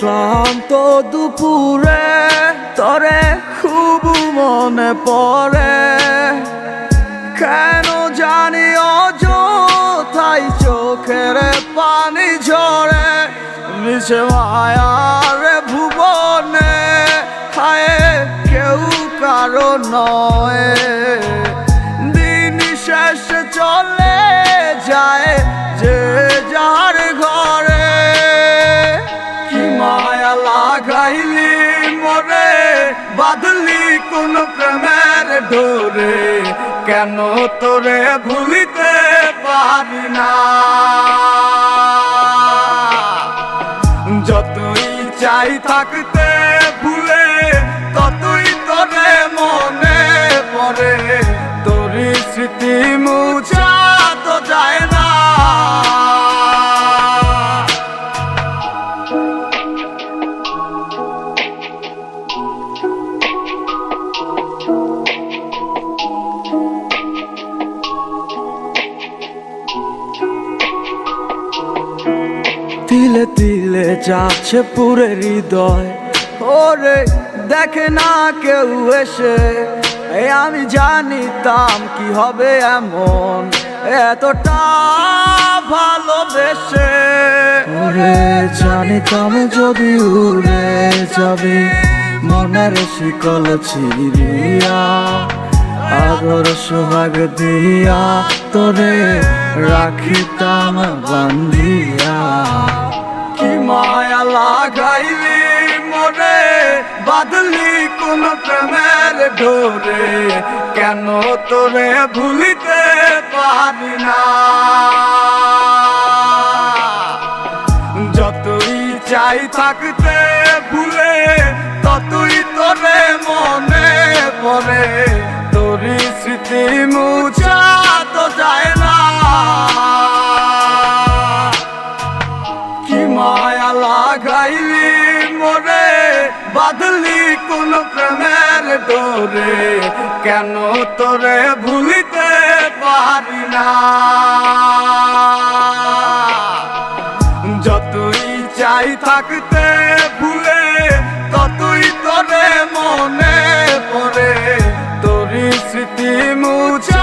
ক্লান্ত দুপুরে, তরে খুব মনে পড়ে। কেন জানি অযথাই চোখের পানি ঝরে মিশে মায়ার ভুবনে। হায়, কেউ কারও নয়। কোন প্রেমের ডোরে, কেন তোরে ভুলিতে পারি না? যতই চাই থাকতে ভুলে, ততই তোরে মনে পড়ে। তোর স্মৃতি মুছা তিলে যাচ্ছে পুরে হৃদয়। ওরে দেখে না কেউ এসে আমি জানিতাম কি হবে এমন। এতটা ভালোবেসে। ওরে জানিতাম যদি উড়ে যাবি, মনের শিকল ছিড়িয়া, আদর সোহাগ দিয়া তোরে রাখিতাম বান্ধিয়া। কি মায়া লাগাইলি মরে বাদলি কোন প্রেমের ডোরে কেন তোরে ভুলিতে পারি না? যতই চাই থাকতে ভুলে, ততই তোরে মনে প্রেমের ডোরে কেন তোরে ভুলিতে পারি না? যতই চাই থাকতে ভুলে, ততই তোরে মনে পড়ে। তোর স্মৃতি মুছে